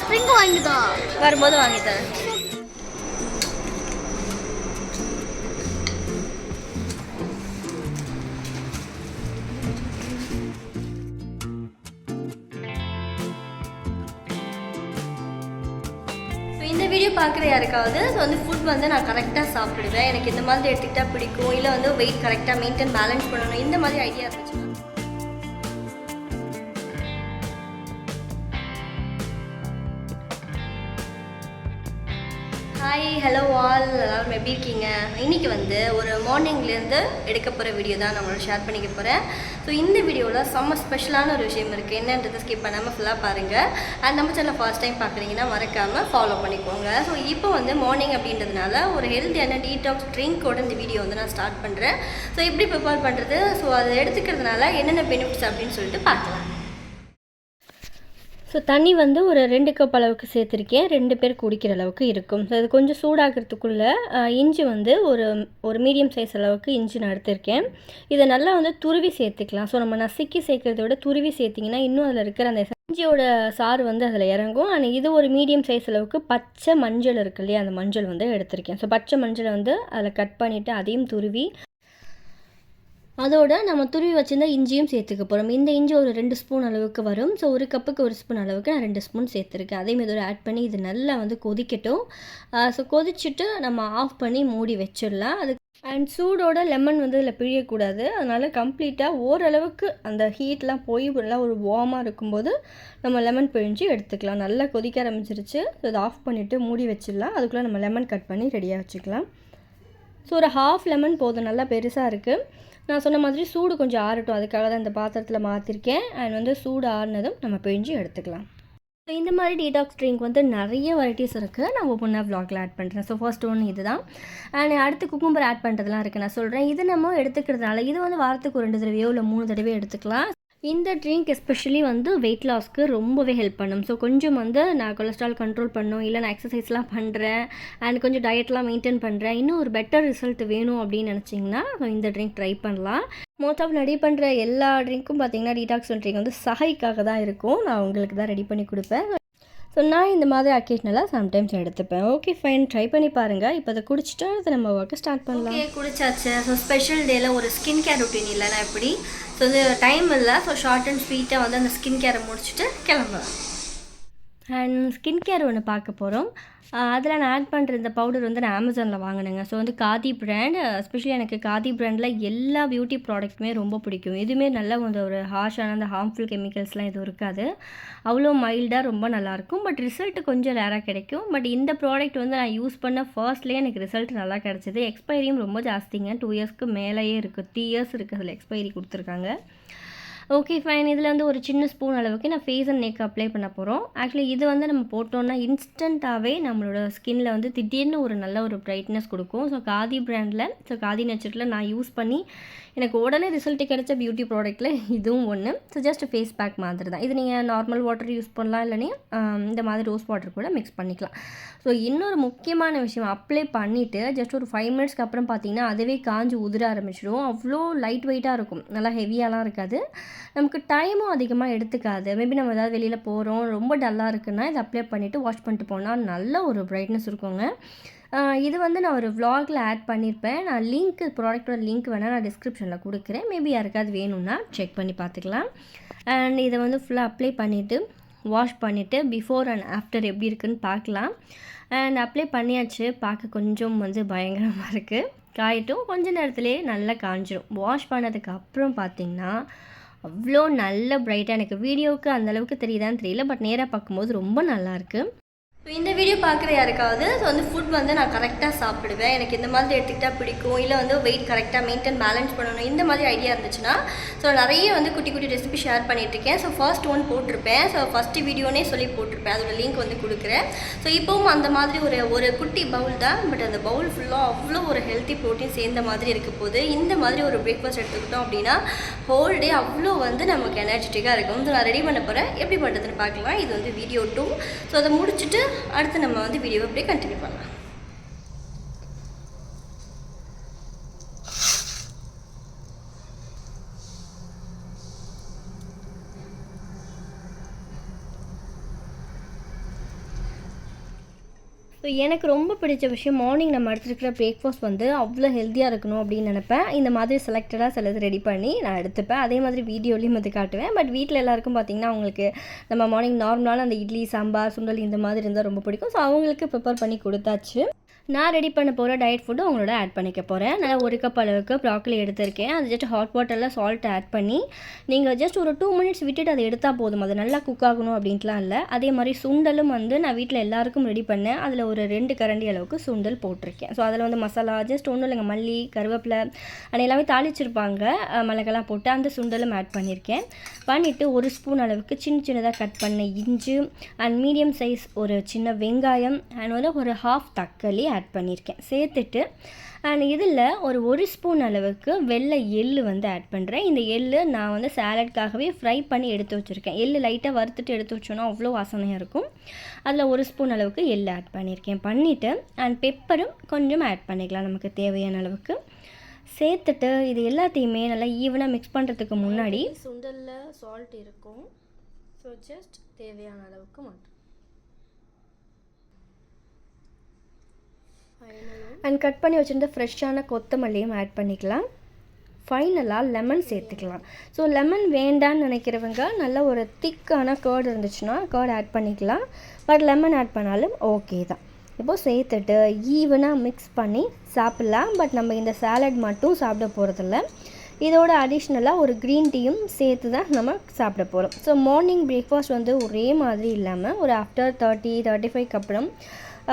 Spring வாங்கிட்டோம் வரும்போது வாங்கி தரேன். ஸோ இந்த வீடியோ பார்க்குற யாருக்காவது ஸோ வந்து ஃபுட் வந்து நான் கரெக்டாக சாப்பிடுவேன். எனக்கு இந்த மாதிரி எடுத்துக்கிட்டால் பிடிக்கும். இல்லை வந்து வெயிட் கரெக்டாக மெயின்டைன் பேலன்ஸ் பண்ணணும். இந்த மாதிரி ஐடியா இருந்துச்சு ஹாய் ஹலோ ஆல் எல்லாரும் எப்படி இருக்கீங்க? இன்றைக்கி வந்து ஒரு மார்னிங்லேருந்து எடுக்க போகிற வீடியோ தான் நம்மளோட ஷேர் பண்ணிக்க போகிறேன் ஸோ இந்த வீடியோவில் செம்ம ஸ்பெஷலான ஒரு விஷயம் இருக்குது என்னன்றதை ஸ்கிப் பண்ணாமல் ஃபுல்லாக பாருங்கள் அண்ட் நம்ம சேனல் ஃபர்ஸ்ட் டைம் பார்க்குறீங்கன்னா மறக்காமல் ஃபாலோ பண்ணிக்கோங்க. ஸோ இப்போ வந்து மார்னிங் அப்படின்றதுனால ஒரு ஹெல்த்தியான டீடாக்ஸ் ட்ரிங்க்கோட இந்த வீடியோ வந்து நான் ஸ்டார்ட் பண்ணுறேன் ஸோ எப்படி ப்ரிப்பேர் பண்ணுறது ஸோ அதை எடுத்துக்கிறதுனால என்னென்ன பெனிஃபிட்ஸ் அப்படின்னு சொல்லிட்டு பார்க்கலாம். ஸோ தண்ணி வந்து ஒரு ரெண்டு கப் அளவுக்கு சேர்த்துருக்கேன். ரெண்டு பேர் குடிக்கிற அளவுக்கு இருக்கும். ஸோ அது கொஞ்சம் சூடாகிறதுக்குள்ளே இஞ்சி வந்து ஒரு ஒரு மீடியம் சைஸ் அளவுக்கு இஞ்சி நான் எடுத்திருக்கேன். இதை நல்லா வந்து துருவி சேர்த்துக்கலாம். ஸோ நம்ம நசுக்கி சேர்க்குறத விட துருவி சேர்த்திங்கன்னா இன்னும் அதில் இருக்கிற அந்த இஞ்சியோட சாறு வந்து அதில் இறங்கும். ஆனால் இது ஒரு மீடியம் சைஸ் அளவுக்கு பச்சை மஞ்சள் இருக்கு இல்லையா? அந்த மஞ்சள் வந்து எடுத்திருக்கேன். ஸோ பச்சை மஞ்சளை வந்து அதில் கட் பண்ணிவிட்டு அதையும் துருவி அதோட நம்ம துருவி வச்சிருந்த இஞ்சியும் சேர்த்துக்க போகிறோம் இந்த இஞ்சி ஒரு ரெண்டு ஸ்பூன் அளவுக்கு வரும். ஸோ ஒரு கப்புக்கு ஒரு ஸ்பூன் அளவுக்கு நான் ரெண்டு ஸ்பூன் சேர்த்துருக்கேன். அதே மாதிரி ஆட் பண்ணி இது நல்லா வந்து கொதிக்கட்டும். ஸோ கொதிச்சுட்டு நம்ம ஆஃப் பண்ணி மூடி வச்சிடலாம். அது அண்ட் சூடோட லெமன் வந்து இதில் பிழியக்கூடாது. அதனால் கம்ப்ளீட்டாக ஓரளவுக்கு அந்த ஹீட்லாம் போய் நல்லா ஒரு வார்மாக இருக்கும்போது நம்ம லெமன் பிழிஞ்சு எடுத்துக்கலாம். நல்லா கொதிக்க ஆரம்பிச்சிருச்சு. ஸோ இதை ஆஃப் பண்ணிவிட்டு மூடி வச்சிடலாம். அதுக்குள்ளே நம்ம லெமன் கட் பண்ணி ரெடியாக வச்சுக்கலாம். ஸோ ஒரு ஹாஃப் லெமன் போதும். நல்லா பெருசாக இருக்குது நான் சொன்ன மாதிரி சூடு கொஞ்சம் ஆறட்டும். அதுக்காக தான் இந்த பாத்திரத்தில் மாற்றிருக்கேன் அண்ட் வந்து சூடு ஆறுனதும் நம்ம பிழிஞ்சு எடுத்துக்கலாம். ஸோ இந்த மாதிரி டீடாக்ஸ் ட்ரிங்க் வந்து நிறைய வெரைட்டிஸ் இருக்குது நான் ஒவ்வொன்றா வ்ளாகில் ஆட் பண்ணுறேன் ஸோ ஃபர்ஸ்ட் ஒன்று இது தான் அண்ட் அடுத்து குக்கும்பர் ஆட் பண்ணுறதுலாம் இருக்குது நான் சொல்கிறேன் இது நம்ம எடுத்துக்கிறதுனால இது வந்து வாரத்துக்கு ஒரு ரெண்டு தடவையோ இல்லை மூணு தடவையோ எடுத்துக்கலாம். இந்த ட்ரிங்க் எஸ்பெஷலி வந்து வெயிட் லாஸ்க்கு ரொம்பவே ஹெல்ப் பண்ணும். ஸோ கொஞ்சம் வந்து நான் கொலஸ்ட்ரால் கண்ட்ரோல் பண்ணும் இல்லை நான் எக்ஸசைஸ்லாம் பண்ணுறேன் அண்ட் கொஞ்சம் டயட்லாம் மெயின்டைன் பண்ணுறேன் இன்னும் ஒரு பெட்டர் ரிசல்ட் வேணும் அப்படின்னு நினச்சிங்கன்னா இந்த ட்ரிங்க் ட்ரை பண்ணலாம். மோஸ்ட் ஆஃப் ரெடி பண்ணுற எல்லா ட்ரிங்க்கும் பார்த்தீங்கன்னா டீடாக்ஸ் ட்ரிங்க் வந்து சஹைக்காக தான் இருக்கும். நான் உங்களுக்கு தான் ரெடி பண்ணி கொடுப்பேன். ஸோ நான் இந்த மாதிரி அக்கேஷனலாக சம்டைம்ஸ் எடுத்துப்பேன். ஓகே ஃபைன் ட்ரை பண்ணி பாருங்கள் இப்போ அதை குடிச்சிட்டு அதை நம்ம ஒர்க்கை ஸ்டார்ட் பண்ணலாம். ஓகே குடிச்சாச்சு. ஸோ ஸ்பெஷல் டேயில் ஒரு ஸ்கின் கேர் ரொட்டீன் இல்லைனா எப்படி? ஸோ இது டைம் இல்லை. ஸோ ஷார்ட் அண்ட் ஸ்வீட்டாக வந்து அந்த ஸ்கின் கேரை முடிச்சுட்டு கிளம்பலாம். அண்ட் ஸ்கின் கேர் ஒன்று பார்க்க போகிறோம் அதில் நான் ஆட் பண்ணுற இந்த பவுடர் வந்து நான் அமேசானில் வாங்கினேங்க. ஸோ வந்து காதி பிராண்ட் எஸ்பெஷலி எனக்கு காதி பிராண்டில் எல்லா பியூட்டி ப்ராடக்ட்டுமே ரொம்ப பிடிக்கும். எதுவுமே நல்ல வந்து ஒரு ஹார்ஷான அந்த ஹார்ம்ஃபுல் கெமிக்கல்ஸ்லாம் எதுவும் இருக்காது. அவ்வளோ மைல்டாக ரொம்ப நல்லாயிருக்கும் பட் ரிசல்ட் கொஞ்சம் ரேராக கிடைக்கும். பட் இந்த ப்ராடக்ட் வந்து நான் யூஸ் பண்ண ஃபர்ஸ்ட்லேயே எனக்கு ரிசல்ட் நல்லா கிடச்சிது. எக்ஸ்பைரியும் ரொம்ப ஜாஸ்திங்க. டூ இயர்ஸ்க்கு மேலேயே இருக்குது த்ரீ இயர்ஸ் இருக்குது அதில் எக்ஸ்பைரி கொடுத்துருக்காங்க. ஓகே ஃபைன் இதில் வந்து ஒரு சின்ன ஸ்பூன் அளவுக்கு நான் ஃபேஸ் அண்ட் நெக் அப்ளை பண்ண போகிறோம் ஆக்சுவலி இது வந்து நம்ம போட்டோம்னா இன்ஸ்டண்ட்டாகவே நம்மளோட ஸ்கின்ல வந்து திடீர்னு ஒரு நல்ல ஒரு ப்ரைட்னஸ் கொடுக்கும். ஸோ காதி பிராண்டில் ஸோ காதி நேச்சரில் நான் யூஸ் பண்ணி எனக்கு உடனே ரிசல்ட் கிடைச்ச பியூட்டி ப்ராடக்ட்டில் இதுவும் ஒன்று ஸோ ஜஸ்ட் ஃபேஸ் பேக் மாதிரி தான் இது நீங்கள் நார்மல் வாட்டர் யூஸ் பண்ணலாம் இல்லைனா இந்த மாதிரி ரோஸ் வாட்டர் கூட மிக்ஸ் பண்ணிக்கலாம். ஸோ இன்னொரு முக்கியமான விஷயம் அப்ளை பண்ணிவிட்டு ஜஸ்ட் ஒரு ஃபைவ் மினிட்ஸ்க்கு அப்புறம் பார்த்தீங்கன்னா அதுவே காஞ்சு உதிர ஆரம்பிச்சிடும். அவ்வளோ லைட் வெயிட்டாக இருக்கும். நல்லா ஹெவியாலாம் இருக்காது. நமக்கு டைமும் அதிகமாக எடுத்துக்காது. மேபி நம்ம ஏதாவது வெளியில் போகிறோம் ரொம்ப டல்லாக இருக்குன்னா இதை அப்ளை பண்ணிவிட்டு வாஷ் பண்ணிட்டு போனால் நல்ல ஒரு பிரைட்னஸ் இருக்குங்க. இது வந்து நான் ஒரு vlogல ஆட் பண்ணியிருப்பேன் நான் லிங்க் ப்ராடக்ட்டோட லிங்க் வேணால் நான் டிஸ்கிரிப்ஷனில் கொடுக்குறேன். மேபி யாருக்காவது வேணும்னா செக் பண்ணி பார்த்துக்கலாம். அண்ட் இதை வந்து ஃபுல்லாக அப்ளை பண்ணிவிட்டு வாஷ் பண்ணிவிட்டு பிஃபோர் அண்ட் ஆஃப்டர் எப்படி இருக்குன்னு பார்க்கலாம். அண்ட் அப்ளை பண்ணியாச்சு. பார்க்க கொஞ்சம் வந்து பயங்கரமாக இருக்குது காயட்டும். கொஞ்ச நேரத்துலேயே நல்லா காஞ்சிரும். வாஷ் பண்ணதுக்கு அப்புறம் பார்த்தீங்கன்னா அவ்வளோ நல்ல பிரைட்டாக எனக்கு. வீடியோவுக்கு அந்தளவுக்கு தெரியுதான்னு தெரியல பட் நேராக பார்க்கும்போது ரொம்ப நல்லாயிருக்கு ஸோ இந்த வீடியோ பார்க்குற யாருக்காவது ஸோ வந்து ஃபுட் வந்து நான் கரெக்டாக சாப்பிடுவேன். எனக்கு இந்த மாதிரி எடுத்துக்கிட்டால் பிடிக்கும். இல்லை வந்து வெயிட் கரெக்டாக மெயின்டைன் பேலன்ஸ் பண்ணணும். இந்த மாதிரி ஐடியா இருந்துச்சுன்னா ஸோ நிறைய வந்து குட்டி குட்டி ரெசிபி ஷேர் பண்ணிகிட்ருக்கேன் ஸோ ஃபர்ஸ்ட் ஒன் போட்டிருப்பேன். ஸோ ஃபஸ்ட்டு வீடியோனே சொல்லி போட்டிருப்பேன். அதோட லிங்க் வந்து கொடுக்குறேன். ஸோ இப்போவும் அந்த மாதிரி ஒரு ஒரு குட்டி பவுல் தான். பட் அந்த பவுல் ஃபுல்லாக அவ்வளோ ஒரு ஹெல்த்தி ப்ரோட்டீன் சேர்ந்த மாதிரி இருக்க போது இந்த மாதிரி ஒரு பிரேக்ஃபாஸ்ட் எடுத்துக்கிட்டோம் அப்படின்னா ஹோல் டே அவ்வளோ வந்து நமக்கு எனர்ஜெட்டிக்காக இருக்கும். ஸோ நான் ரெடி பண்ண போகிறேன் எப்படி பண்ணுறதுன்னு பார்க்கலாம். இது வந்து வீடியோ டூ ஸோ அதை முடிச்சுட்டு அடுத்து நம்ம வந்து வீடியோ அப்படியே கண்டினியூ பண்ணலாம். ஸோ எனக்கு ரொம்ப பிடிச்ச விஷயம் மார்னிங் நம்ம எடுத்துருக்கிற பிரேக்ஃபாஸ்ட் வந்து அவ்வளோ ஹெல்த்தியாக இருக்கணும் அப்படின்னு நினப்பேன். இந்த மாதிரி செலக்டடாக சிலது ரெடி பண்ணி நான் எடுத்துப்பேன். அதே மாதிரி வீடியோலையும் வந்து காட்டுவேன். பட் வீட்டில் எல்லாருக்கும் பார்த்திங்கன்னா அவங்களுக்கு நம்ம மார்னிங் நார்மலான அந்த இட்லி சாம்பார் சுண்டல் இந்த மாதிரி இருந்தால் ரொம்ப பிடிக்கும். ஸோ அவங்களுக்கு ப்ரிப்பேர் பண்ணி கொடுத்தாச்சு. நான் ரெடி பண்ண போகிற டயட் ஃபுட்டு அவங்களோட ஆட் பண்ணிக்க போகிறேன் நல்லா ஒரு கப் அளவுக்கு ப்ராக்கலி எடுத்திருக்கேன். அது ஜஸ்ட் ஹாட் வாட்டரில் சால்ட் ஆட் பண்ணி நீங்கள் ஜஸ்ட் ஒரு டூ மினிட்ஸ் விட்டுட்டு அதை எடுத்தால் போதும். அது நல்லா குக் ஆகணும் அப்படின்ட்டுலாம் இல்லை. அதே மாதிரி சுண்டலும் வந்து நான் வீட்டில் எல்லாருக்கும் ரெடி பண்ணேன். அதில் ஒரு ரெண்டு கரண்டி அளவுக்கு சுண்டல் போட்டிருக்கேன். ஸோ அதில் வந்து மசாலா ஜஸ்ட் ஒன்றும் இல்லைங்க மல்லி கருவேப்பிலை அது எல்லாமே தாளிச்சிருப்பாங்க. மிளகெல்லாம் போட்டு அந்த சுண்டலும் ஆட் பண்ணியிருக்கேன் பண்ணிவிட்டு ஒரு ஸ்பூன் அளவுக்கு சின்ன சின்னதாக கட் பண்ண இஞ்சி அண்ட் மீடியம் சைஸ் ஒரு சின்ன வெங்காயம் அண்ட் வந்து ஒரு ஹாஃப் தக்காளி ஆட் ஆட் பண்ணியிருக்கேன் சேர்த்துட்டு அண்ட் இதில் ஒரு ஒரு ஸ்பூன் அளவுக்கு வெள்ளை எள்ளு வந்து ஆட் பண்ணுறேன் இந்த எள்ளு நான் வந்து சாலட்காகவே ஃப்ரை பண்ணி எடுத்து வச்சுருக்கேன். எள்ளு லைட்டாக வறுத்துட்டு எடுத்து வச்சோன்னா அவ்வளோ வாசனையாக இருக்கும். அதில் ஒரு ஸ்பூன் அளவுக்கு எள்ளு ஆட் பண்ணியிருக்கேன் பண்ணிவிட்டு அண்ட் பெப்பரும் கொஞ்சம் ஆட் பண்ணிக்கலாம் நமக்கு தேவையான அளவுக்கு. சேர்த்துட்டு இது எல்லாத்தையுமே நல்லா ஈவனாக மிக்ஸ் பண்ணுறதுக்கு முன்னாடி சுண்டலில் சால்ட் இருக்கும். ஸோ ஜஸ்ட் தேவையான அளவுக்கு மட்டும். அண்ட் கட் பண்ணி வச்சுருந்த ஃப்ரெஷ்ஷான கொத்தமல்லியும் ஆட் பண்ணிக்கலாம். ஃபைனலாக லெமன் சேர்த்துக்கலாம். ஸோ லெமன் வேண்டான்னு நினைக்கிறவங்க நல்ல ஒரு திக்கான கேர்டு இருந்துச்சுன்னா கேர்டு ஆட் பண்ணிக்கலாம். பட் லெமன் ஆட் பண்ணாலும் ஓகே தான். இப்போது சேர்த்துட்டு ஈவனாக மிக்ஸ் பண்ணி சாப்பிட்லாம். பட் நம்ம இந்த சாலட் மட்டும் சாப்பிட போகிறதில்ல இதோட அடிஷ்னலாக ஒரு க்ரீன் டீயும் சேர்த்து தான் நம்ம சாப்பிட போகிறோம் ஸோ மார்னிங் பிரேக்ஃபாஸ்ட் வந்து ஒரே மாதிரி இல்லாமல் ஒரு ஆஃப்டர் தேர்ட்டி தேர்ட்டி ஃபைவ்க்கு அப்புறம்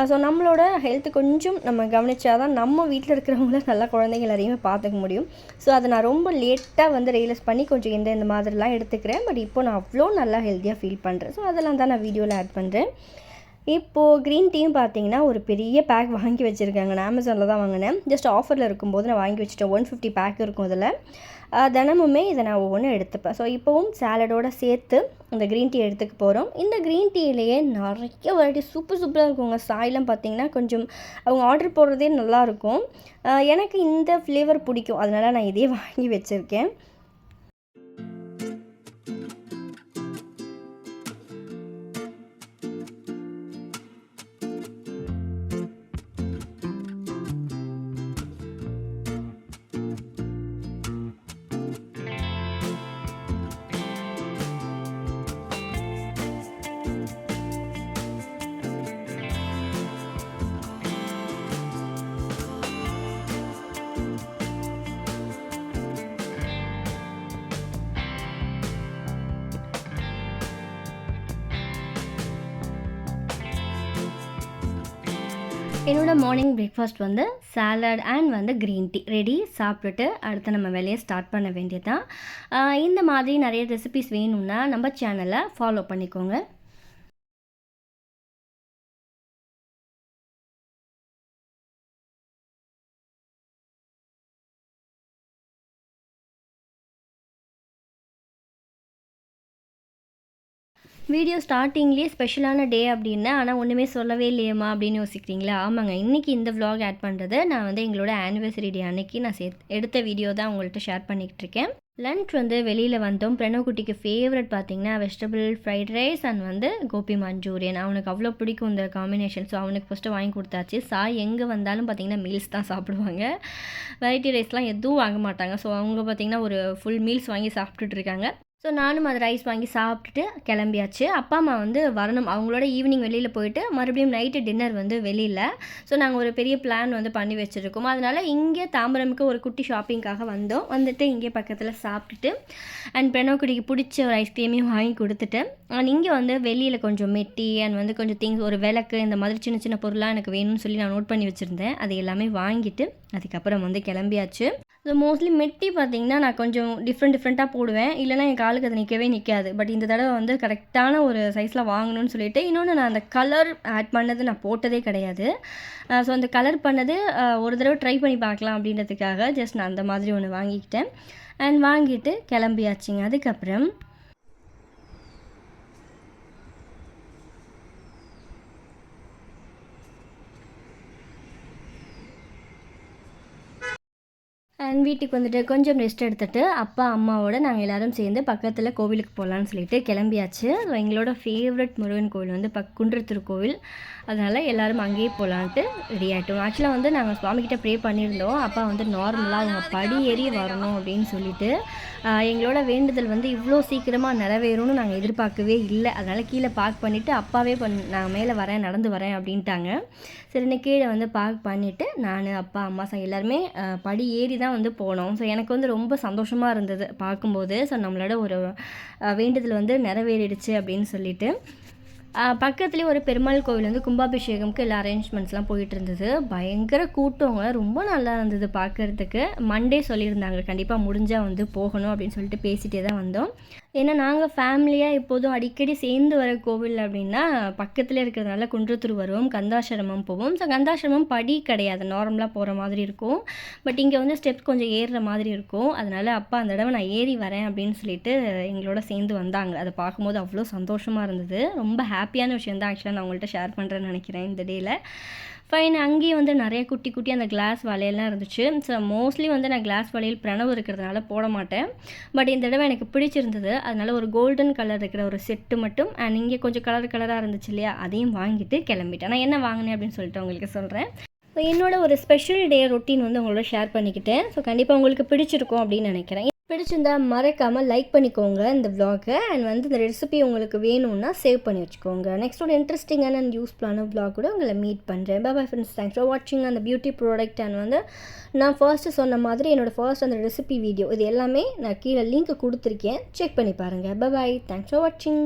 ஸோ நம்மளோட ஹெல்த் கொஞ்சம் நம்ம கவனிச்சா தான் நம்ம வீட்டில் இருக்கிறவங்கள நல்லா குழந்தைங்க எல்லாரையுமே பார்த்துக்க முடியும். ஸோ அதை நான் ரொம்ப லேட்டாக வந்து ரியலைஸ் பண்ணி கொஞ்சம் இந்த இந்த மாதிரிலாம் எடுத்துக்கிறேன். பட் இப்போ நான் அவ்வளோ நல்லா ஹெல்த்தியாக ஃபீல் பண்ணுறேன் ஸோ அதெல்லாம் தான் நான் வீடியோவில் ஆட் பண்ணுறேன் இப்போது க்ரீன் டீயும் பார்த்தீங்கன்னா ஒரு பெரிய பேக் வாங்கி வச்சுருக்காங்க. நான் அமேசானில் தான் வாங்கினேன். ஜஸ்ட் ஆஃபரில் இருக்கும்போது நான் வாங்கி வச்சுட்டேன். ஒன் ஃபிஃப்டி பேக் இருக்கும் அதில் தினமுமே இதை நான் ஒவ்வொன்றும் எடுத்துப்பேன். ஸோ இப்போவும் சேலடோடு சேர்த்து இந்த க்ரீன் டீ எடுத்துக்க போகிறோம் இந்த க்ரீன் டீலேயே நிறைய வெரைட்டி சூப்பர் சூப்பராக இருக்குங்க. சாயெலாம் பார்த்தீங்கன்னா கொஞ்சம் அவங்க ஆர்டர் போடுறதே நல்லாயிருக்கும் எனக்கு இந்த ஃப்ளேவர் பிடிக்கும். அதனால் நான் இதே வாங்கி வச்சுருக்கேன். என்னோட மார்னிங் பிரேக்ஃபாஸ்ட் வந்து சாலட் அண்ட் வந்து க்ரீன் டீ ரெடி சாப்பிட்டுட்டு அடுத்து நம்ம வேலையை ஸ்டார்ட் பண்ண வேண்டியது தான் இந்த மாதிரி நிறைய ரெசிபிஸ் வேணும்னா நம்ம சேனலை ஃபாலோ பண்ணிக்கோங்க. வீடியோ ஸ்டார்டிங்லேயே ஸ்பெஷலான டே அப்படின்னு ஆனால் ஒன்றுமே சொல்லவே இல்லையம்மா அப்படின்னு யோசிக்கிறீங்களா? ஆமாங்க. இன்றைக்கி இந்த விலாக் ஆட் பண்ணுறது நான் வந்து எங்களோட ஆனிவர்சரி டே அன்னைக்கு நான் சே எடுத்த வீடியோ தான் உங்கள்கிட்ட ஷேர் பண்ணிக்கிட்டு இருக்கேன். லன்ச் வந்து வெளியில் வந்தோம். பிரணவ் ஃபேவரட் பார்த்தீங்கன்னா வெஜிடபிள் ஃப்ரைட் ரைஸ் அண்ட் வந்து கோபி மஞ்சூரியன். அவனுக்கு அவ்வளோ பிடிக்கும் இந்த காம்பினேஷன் ஸோ அவனுக்கு ஃபஸ்ட்டு வாங்கி கொடுத்தாச்சு. சாய் எங்கே வந்தாலும் பார்த்தீங்கன்னா மீல்ஸ் தான் சாப்பிடுவாங்க. வெரைட்டி ரைஸ்லாம் எதுவும் வாங்க மாட்டாங்க. ஸோ அவங்க பார்த்தீங்கன்னா ஒரு ஃபுல் மீல்ஸ் வாங்கி சாப்பிட்டுட்டு இருக்காங்க. ஸோ நானும் அது ரைஸ் வாங்கி சாப்பிட்டுட்டு கிளம்பியாச்சு. அப்பா அம்மா வந்து வரணும். அவங்களோட ஈவினிங் வெளியில் போயிட்டு மறுபடியும் நைட்டு டின்னர் வந்து வெளியில். ஸோ நாங்கள் ஒரு பெரிய பிளான் வந்து பண்ணி வச்சுருக்கோம். அதனால் இங்கே தாம்பரமுக்கு ஒரு குட்டி ஷாப்பிங்காக வந்தோம். வந்துட்டு இங்கே பக்கத்தில் சாப்பிட்டுட்டு அண்ட் பிரணவக்குடிக்கு பிடிச்ச ஒரு ஐஸ்கிரீமையும் வாங்கி கொடுத்துட்டு அண்ட் இங்கே வந்து வெளியில் கொஞ்சம் மெட்டி அண்ட் வந்து கொஞ்சம் திங்ஸ் ஒரு விளக்கு இந்த மாதிரி சின்ன சின்ன பொருளாக எனக்கு வேணும்னு சொல்லி நான் நோட் பண்ணி வச்சுருந்தேன். அது எல்லாமே வாங்கிட்டு அதுக்கப்புறம் வந்து கிளம்பியாச்சு. ஸோ மோஸ்ட்லி மெட்டி பார்த்தீங்கன்னா நான் கொஞ்சம் டிஃப்ரெண்ட் டிஃப்ரெண்ட்டாக போடுவேன். இல்லைனா என் ஆளுக்கு அது நிற்கவே நிற்காது பட் இந்த தடவை வந்து கரெக்டான ஒரு சைஸில் வாங்கணும்னு சொல்லிட்டு இன்னொன்று நான் அந்த கலர் ஆட் பண்ணது நான் போட்டதே கிடையாது. ஸோ அந்த கலர் பண்ணது ஒரு தடவை ட்ரை பண்ணி பார்க்கலாம் அப்படின்றதுக்காக ஜஸ்ட் நான் அந்த மாதிரி ஒன்று வாங்கிக்கிட்டேன். அண்ட் வாங்கிட்டு கிளம்பியாச்சுங்க. அதுக்கப்புறம் அண்ட் வீட்டுக்கு வந்துட்டு கொஞ்சம் ரெஸ்ட் எடுத்துட்டு அப்பா அம்மாவோட நாங்கள் எல்லாரும் சேர்ந்து பக்கத்தில் கோவிலுக்கு போகலான்னு சொல்லிட்டு கிளம்பியாச்சு. எங்களோட ஃபேவரட் முருகன் கோவில் வந்து பக் குன்றத்தூர் கோவில். அதனால் எல்லாரும் அங்கேயே போகலான்ட்டு ரெடி ஆகிட்டோம் ஆக்சுவலாக வந்து நாங்கள் சுவாமிகிட்ட ப்ரே பண்ணியிருந்தோம். அப்பா வந்து நார்மலாக அவங்க படி ஏறி வரணும் அப்படின்னு சொல்லிட்டு எங்களோட வேண்டுதல் வந்து இவ்வளோ சீக்கிரமாக நிறைவேறும்னு நாங்கள் எதிர்பார்க்கவே இல்லை. அதனால் கீழே பார்க் பண்ணிவிட்டு அப்பாவே பண் நான் மேலே வரேன் நடந்து வரேன் அப்படின்ட்டாங்க. சரின்னு கீழே வந்து பார்க் பண்ணிவிட்டு நான் அப்பா அம்மா சார் எல்லாருமே படி ஏறி தான் வந்து போனோம். ஸோ எனக்கு வந்து ரொம்ப சந்தோஷமாக இருந்தது பார்க்கும்போது. ஸோ நம்மளோட ஒரு வேண்டுதல் வந்து நிறைவேறிடுச்சு அப்படின்னு சொல்லிட்டு. பக்கத்துலேயே ஒரு பெருமாள் கோவில் வந்து கும்பாபிஷேகம்க்கு எல்லா அரேஞ்ச்மெண்ட்ஸ்லாம் போயிட்டு இருந்தது பயங்கர கூட்டவங்க ரொம்ப நல்லா இருந்தது பார்க்கறதுக்கு. மண்டே சொல்லியிருந்தாங்க. கண்டிப்பாக முடிஞ்சால் வந்து போகணும் அப்படின்னு சொல்லிட்டு பேசிகிட்டே தான் வந்தோம். ஏன்னா நாங்கள் ஃபேமிலியாக எப்போதும் அடிக்கடி சேர்ந்து வர கோவில் அப்படின்னா பக்கத்தில் இருக்கிறதுனால குன்றத்தூர் வருவோம் கந்தாசிரமம் போவோம். ஸோ கந்தாசிரமம் படி கிடையாது. நார்மலாக போகிற மாதிரி இருக்கும். பட் இங்கே வந்து ஸ்டெப்ஸ் கொஞ்சம் ஏறுற மாதிரி இருக்கும். அதனால் அப்பா அந்த தடவை நான் ஏறி வரேன் அப்படின்னு சொல்லிட்டு எங்களோட சேர்ந்து வந்தாங்க. அதை பார்க்கும்போது அவ்வளோ சந்தோஷமாக இருந்தது. ரொம்ப ஹாப்பி ஹாப்பியான விஷயம் தான் ஆக்சுவலாக நான் உங்கள்கிட்ட ஷேர் பண்ணுறேன்னு நினைக்கிறேன் இந்த டேயில் ஃபைன் அங்கேயும் வந்து நிறைய குட்டி குட்டி அந்த கிளாஸ் வளையல்லாம் இருந்துச்சு. ஸோ மோஸ்ட்லி வந்து நான் கிளாஸ் வளையல் பிரணவு இருக்கிறதுனால போட மாட்டேன். பட் இந்த தடவை எனக்கு பிடிச்சிருந்தது. அதனால ஒரு கோல்டன் கலர் இருக்கிற ஒரு செட்டு மட்டும். அண்ட் இங்கே கொஞ்சம் கலர் கலராக இருந்துச்சு இல்லையா? அதையும் வாங்கிட்டு கிளம்பிட்டேன். நான் என்ன வாங்கினேன் அப்படின்னு சொல்லிட்டு உங்களுக்கு சொல்கிறேன் ஸோ என்னோட ஒரு ஸ்பெஷல் டே ரொட்டீன் வந்து உங்களோட ஷேர் பண்ணிக்கிட்டேன். ஸோ கண்டிப்பாக உங்களுக்கு பிடிச்சிருக்கும் அப்படின்னு நினைக்கிறேன். பிடிச்சிருந்தா மறக்காமல் லைக் பண்ணிக்கோங்க இந்த vlog-அ அண்ட் வந்து இந்த ரெசிபி உங்களுக்கு வேணும்னா சேவ் பண்ணி வச்சுக்கோங்க. நெக்ஸ்ட் ஒரு இன்ட்ரெஸ்டிங்கான அண்ட் யூஸ்ஃபுல்லான vlog கூட உங்களை மீட் பண்ணுறேன் பாய் ஃப்ரெண்ட்ஸ் தேங்க்ஸ் ஃபார் வாட்சிங் அந்த பியூட்டி ப்ராடக்ட் அண்ட் வந்து நான் ஃபர்ஸ்ட்டு சொன்ன மாதிரி என்னோட ஃபர்ஸ்ட் அந்த ரெசிபி வீடியோ இது எல்லாமே நான் கீழே லிங்க் கொடுத்துருக்கேன். செக் பண்ணி பாருங்கள் பாய் தேங்க்ஸ் ஃபார் வாட்சிங்